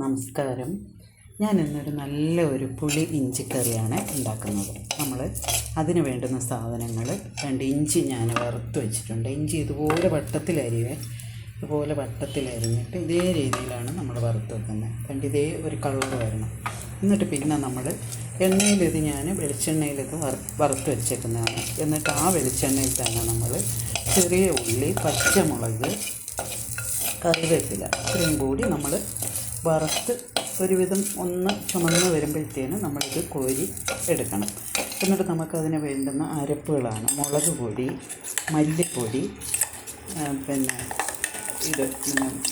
നമസ്കാരം. ഞാൻ ഇന്നൊരു നല്ല ഒരു പുളി ഇഞ്ചിക്കറിയാണ് ഉണ്ടാക്കുന്നത്. നമ്മൾ അതിന് വേണ്ടുന്ന സാധനങ്ങൾ രണ്ട് ഇഞ്ചി ഞാൻ വറുത്ത് വെച്ചിട്ടുണ്ട്. ഇഞ്ചി ഇതുപോലെ വട്ടത്തിലരിവേ ഇതുപോലെ വട്ടത്തിലരിഞ്ഞിട്ട് ഇതേ രീതിയിലാണ് നമ്മൾ വറുത്ത് വെക്കുന്നത്. കണ്ട് ഇതേ ഒരു കളർ വരണം. എന്നിട്ട് പിന്നെ നമ്മൾ എണ്ണയിലിത് ഞാൻ വെളിച്ചെണ്ണയിലിത് വറുത്ത് വെച്ചേക്കുന്നതാണ്. എന്നിട്ട് ആ വെളിച്ചെണ്ണയിൽ തന്നെ നമ്മൾ ചെറിയ ഉള്ളി പച്ചമുളക് കറിവേപ്പില ഇത്രയും കൂടി നമ്മൾ വറുത്ത് ഒരുവിധം ഒന്ന് ചുമന്ന് വരുമ്പോഴത്തേന് നമ്മളിത് കോരി എടുക്കണം. എന്നിട്ട് നമുക്കതിന് വേണ്ടുന്ന അരപ്പുകളാണ്. മുളക് പൊടി മല്ലിപ്പൊടി പിന്നെ ഇത്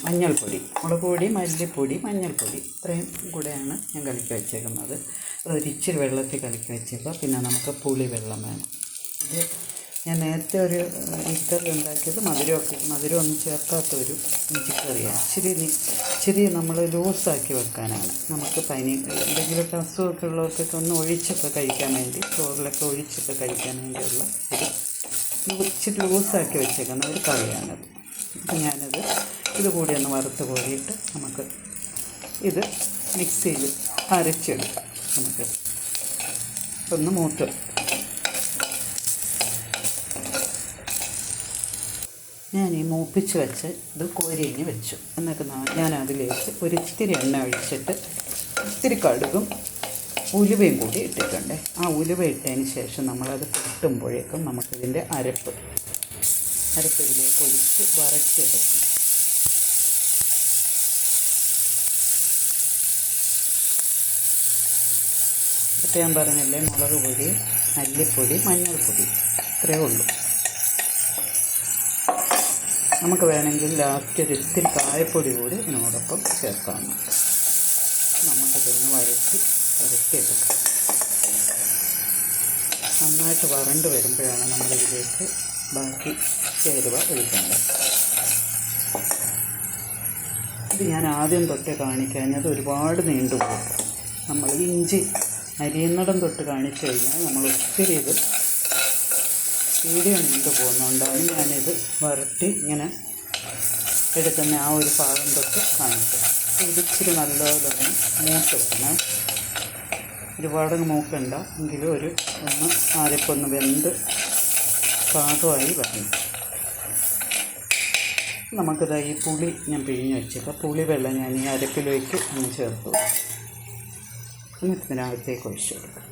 മഞ്ഞൾപ്പൊടി. മുളക് പൊടി മല്ലിപ്പൊടി മഞ്ഞൾപ്പൊടി. ഇത്രയും കൂടെയാണ് ഞാൻ കലക്കി വെച്ചേക്കുന്നത്. അതൊരിച്ചിരി വെള്ളത്തിൽ കലക്കി വെച്ചേക്കുക. പിന്നെ നമുക്ക് പുളി വെള്ളം വേണം. ഇത് ഞാൻ നേരത്തെ ഒരു ഇക്കറി ഉണ്ടാക്കിയത് മധുരമൊക്കെ മധുരം ഒന്നും ചേർക്കാത്ത ഒരു ഇഞ്ചിക്കറിയാണ് ഇച്ചിരി ഇച്ചിരി നമ്മൾ ലൂസാക്കി വെക്കാനാണ്. നമുക്ക് പനി എന്തെങ്കിലുമൊക്കെ അസുഖമൊക്കെ ഉള്ളവർക്കൊക്കെ ഒന്ന് ഒഴിച്ചൊക്കെ കഴിക്കാൻ വേണ്ടി ചോറിലൊക്കെ ഒഴിച്ചൊക്കെ കഴിക്കാൻ വേണ്ടിയുള്ള ഒരു ഇച്ചിരി ലൂസാക്കി വെച്ചേക്കുന്ന ഒരു കറിയാണത്. അപ്പം ഞാനത് ഇത് കൂടി ഒന്ന് വറുത്ത് കോരിയിട്ട് നമുക്ക് ഇത് മിക്സിയിൽ അരച്ചെടുക്കാം. നമുക്ക് ഒന്ന് മൂത്ത് ഞാൻ ഈ മൂപ്പിച്ച് വെച്ച് ഇത് കോരിഞ്ഞ് വെച്ചു. എന്നൊക്കെ ഞാൻ അതിലേക്ക് ഒരിത്തിരി എണ്ണ ഒഴിച്ചിട്ട് ഇത്തിരി കടുകും ഉലുവയും കൂടി ഇട്ടിട്ടുണ്ട്. ആ ഉലുവ ഇട്ടതിന് ശേഷം നമ്മളത് പൊട്ടുമ്പോഴേക്കും നമുക്കിതിന്റെ അരപ്പ് അരപ്പ് ഇതിലേക്ക് ഒഴിച്ച് വരച്ചെടുക്കും ഇപ്പം ഞാൻ പറഞ്ഞില്ലേ? മുളക് പൊടി മല്ലിപ്പൊടി മഞ്ഞൾപ്പൊടി. ഇത്രയേ ഉള്ളൂ. നമുക്ക് വേണമെങ്കിൽ ലാസ്റ്റ് ഒരു ഇത്തിരി കായപ്പൊടി കൂടി ഇതിനോടൊപ്പം ചേർക്കാം. നമുക്കതൊന്ന് വരച്ച് വരട്ടിയെടുക്കാം നന്നായിട്ട് വരണ്ട് വരുമ്പോഴാണ് നമ്മളിതിലേക്ക് ബാക്കി ചേരുവ ഒഴിക്കേണ്ടത്. ഇത് ഞാൻ ആദ്യം തൊട്ട് കാണിക്കഴിഞ്ഞത് ഒരുപാട് നീണ്ടുപോകും. നമ്മൾ ഇഞ്ചി അരിയുന്നിടം തൊട്ട് കാണിച്ചു കഴിഞ്ഞാൽ നമ്മൾ ഒത്തിരി ഇത് വീഡിയോ നീണ്ടു പോകുന്നുണ്ടാവും ഞാനിത് വരട്ടി ഇങ്ങനെ എടുക്കുന്ന ആ ഒരു ഭാഗം തൊട്ട് കാണിക്കും ഇതിച്ചിരി നല്ലതൊന്ന് മൂക്ക് വെക്കണേ ഒരുപാട് മൂക്കണ്ട. എങ്കിലും ഒരു ഒന്ന് ആരപ്പൊന്ന് വെന്ത് പാകമായി വരണം. നമുക്കിത് ഈ പുളി ഞാൻ പിഴിഞ്ഞ് വെച്ചേക്കാം. പുളി വെള്ളം ഞാൻ ഈ അരപ്പിലേക്ക് ഒന്ന് ചേർത്തു. എന്നിട്ട് ഇതിനകത്തേക്ക് ഒഴിച്ചു കൊടുക്കാം.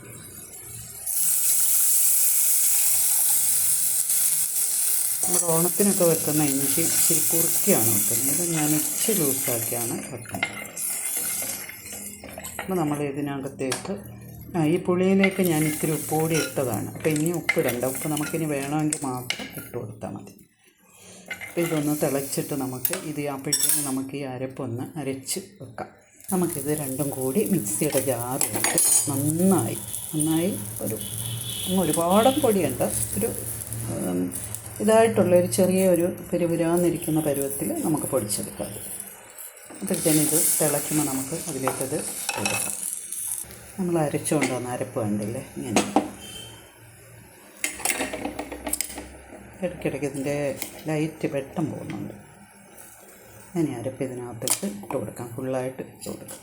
നമ്മൾ ഓണത്തിനൊക്കെ വെക്കുന്ന ഇഞ്ചി ഇച്ചിരി കുറുക്കിയാണ് വെക്കുന്നത്. ഞാൻ ഇച്ചിരി ലൂസാക്കിയാണ് വെക്കുന്നത്. അപ്പോൾ നമ്മൾ ഇതിനകത്തേക്ക് ആ ഈ പുളിയിലേക്ക് ഞാൻ ഇത്തിരി ഉപ്പ് കൂടി ഇട്ടതാണ്. അപ്പോൾ ഇനി ഉപ്പിടണ്ട ഉപ്പ് നമുക്കിനി വേണമെങ്കിൽ മാത്രം ഇട്ട് കൊടുത്താൽ മതി. അപ്പോൾ ഇതൊന്ന് തിളച്ചിട്ട് നമുക്ക് ഇത് ആപ്പിട്ടേക്ക് നമുക്ക് ഈ അരപ്പൊന്ന് അരച്ച് വെക്കാം. നമുക്കിത് രണ്ടും കൂടി മിക്സിയുടെ ജാറിലിട്ട് നന്നായി നന്നായി ഒരു ഒരുപാട് പൊടിയുണ്ട്. ഒരു ഇതായിട്ടുള്ള ഒരു ചെറിയ ഒരു പെരുപുരാന്നിരിക്കുന്ന പരുവത്തിൽ നമുക്ക് പൊടിച്ചെടുക്കാം. അതൊക്കെ ഇത് തിളയ്ക്കുമ്പോൾ നമുക്ക് അതിലേക്കത് എടുക്കാം നമ്മൾ അരച്ചുകൊണ്ട് വന്ന അരപ്പ് കണ്ടില്ലേ? ഇങ്ങനെ. ഇടയ്ക്കിടയ്ക്ക് ഇതിന്റെ ലൈറ്റ് വെട്ടം പോകുന്നുണ്ട്. ഇനി അരപ്പ് ഇതിനകത്തേക്ക് ഇട്ട് കൊടുക്കാം. ഫുള്ളായിട്ട് ഇട്ട് കൊടുക്കാം.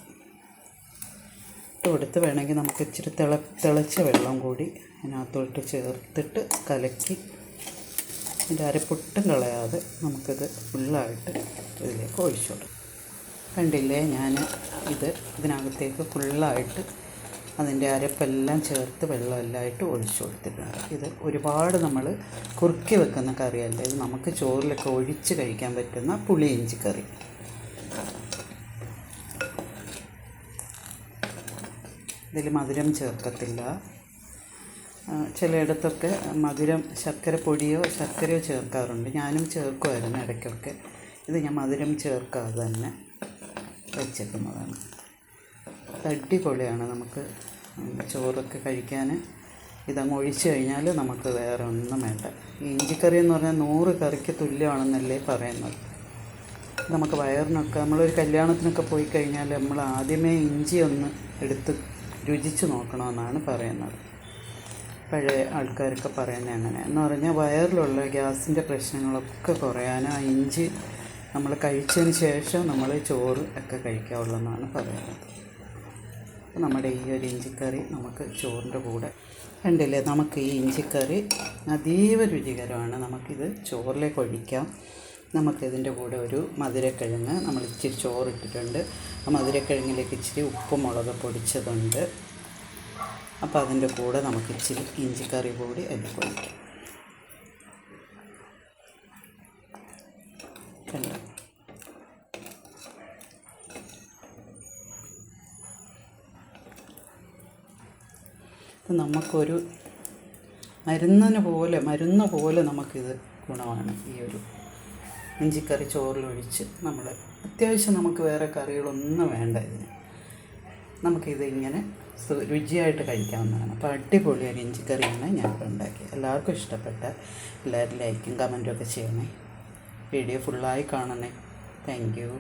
ഇട്ട് കൊടുത്ത് വേണമെങ്കിൽ നമുക്ക് ഇച്ചിരി തിള തിളച്ച വെള്ളം കൂടി അതിനകത്തോട്ട് ചേർത്തിട്ട് കലക്കി ഇതിന്റെ അരപ്പൊട്ടും കളയാതെ നമുക്കിത് ഫുള്ളായിട്ട് ഇതിലേക്ക് ഒഴിച്ചു കൊടുക്കാം കണ്ടില്ലേ ഞാൻ ഇത് ഇതിനകത്തേക്ക് ഫുള്ളായിട്ട് അതിന്റെ അരപ്പെല്ലാം ചേർത്ത് വെള്ളമെല്ലാമായിട്ട് ഒഴിച്ചു കൊടുത്തിട്ടുണ്ട്. ഇത് ഒരുപാട് നമ്മൾ കുറുക്കി വെക്കുന്ന കറിയല്ല? ഇത് നമുക്ക് ചോറിലൊക്കെ ഒഴിച്ച് കഴിക്കാൻ പറ്റുന്ന പുളി ഇഞ്ചി കറി. ഇതിൽ മധുരം ചേർക്കത്തില്ല. ചിലയിടത്തൊക്കെ മധുരം ശർക്കര പൊടിയോ ശർക്കരയോ ചേർക്കാറുണ്ട്. ഞാനും ചേർക്കുമായിരുന്നു ഇടയ്ക്കൊക്കെ. ഇത് ഞാൻ മധുരം ചേർക്കാതെ തന്നെ വെച്ചേക്കുന്നതാണ്. അടിപൊളിയാണ് നമുക്ക് ചോറൊക്കെ കഴിക്കാൻ ഇതങ്ങ് ഒഴിച്ചു കഴിഞ്ഞാൽ നമുക്ക് വേറെ ഒന്നും വേണ്ട. ഇഞ്ചിക്കറി എന്ന് പറഞ്ഞാൽ നൂറ് കറിക്ക് തുല്യമാണെന്നല്ലേ പറയുന്നത്. നമുക്ക് വയറിനൊക്കെ നമ്മളൊരു കല്യാണത്തിനൊക്കെ പോയി കഴിഞ്ഞാൽ നമ്മൾ ആദ്യമേ ഇഞ്ചി ഒന്ന് എടുത്ത് രുചിച്ച് നോക്കണമെന്നാണ് പറയുന്നത്. പഴയ ആൾക്കാരൊക്കെ പറയുന്നത് അങ്ങനെ. എന്ന് പറഞ്ഞാൽ വയറിലുള്ള ഗ്യാസിന്റെ പ്രശ്നങ്ങളൊക്കെ കുറയാൻ ആ ഇഞ്ചി നമ്മൾ കഴിച്ചതിന് ശേഷം നമ്മൾ ചോറ് ഒക്കെ കഴിക്കാവുള്ളതെന്നാണ് പറയുന്നത്. അപ്പോൾ നമ്മുടെ ഈ ഒരു ഇഞ്ചിക്കറി നമുക്ക് ചോറിന്റെ കൂടെ കണ്ടില്ലേ? നമുക്ക് ഈ ഇഞ്ചിക്കറി അതീവ രുചികരമാണ്. നമുക്കിത് ചോറിലേക്ക് ഒഴിക്കാം. നമുക്കിതിന്റെ കൂടെ ഒരു മധുരക്കിഴങ്ങ് നമ്മൾ ഇച്ചിരി ചോറിട്ടിട്ടുണ്ട്. ആ മധുരക്കിഴങ്ങിലേക്ക് ഇച്ചിരി ഉപ്പും മുളക് പൊടിച്ചതുണ്ട്. അപ്പോൾ അതിന്റെ കൂടെ നമുക്ക് ഇച്ചിരി ഇഞ്ചിക്കറി കൂടി അതിൽ ഒഴിക്കാം നമുക്കൊരു മരുന്നിന് പോലെ മരുന്ന് പോലെ നമുക്കിത് ഗുണമാണ്. ഈ ഒരു ഇഞ്ചിക്കറി ചോറിലൊഴിച്ച് നമ്മൾ അത്യാവശ്യം നമുക്ക് വേറെ കറികളൊന്നും വേണ്ട ഇതിന്. നമുക്കിത് ഇങ്ങനെ രുചിയായിട്ട് കഴിക്കാവുന്നതാണ്. അപ്പോൾ അടിപൊളി ഒരു ഇഞ്ചിക്കറിയാണ് ഞാനിപ്പോൾ ഉണ്ടാക്കി എല്ലാവർക്കും ഇഷ്ടപ്പെട്ട എല്ലാവരും ലൈക്കും കമന്റും ഒക്കെ ചെയ്യണേ. വീഡിയോ ഫുള്ളായി കാണണേ. Thank you.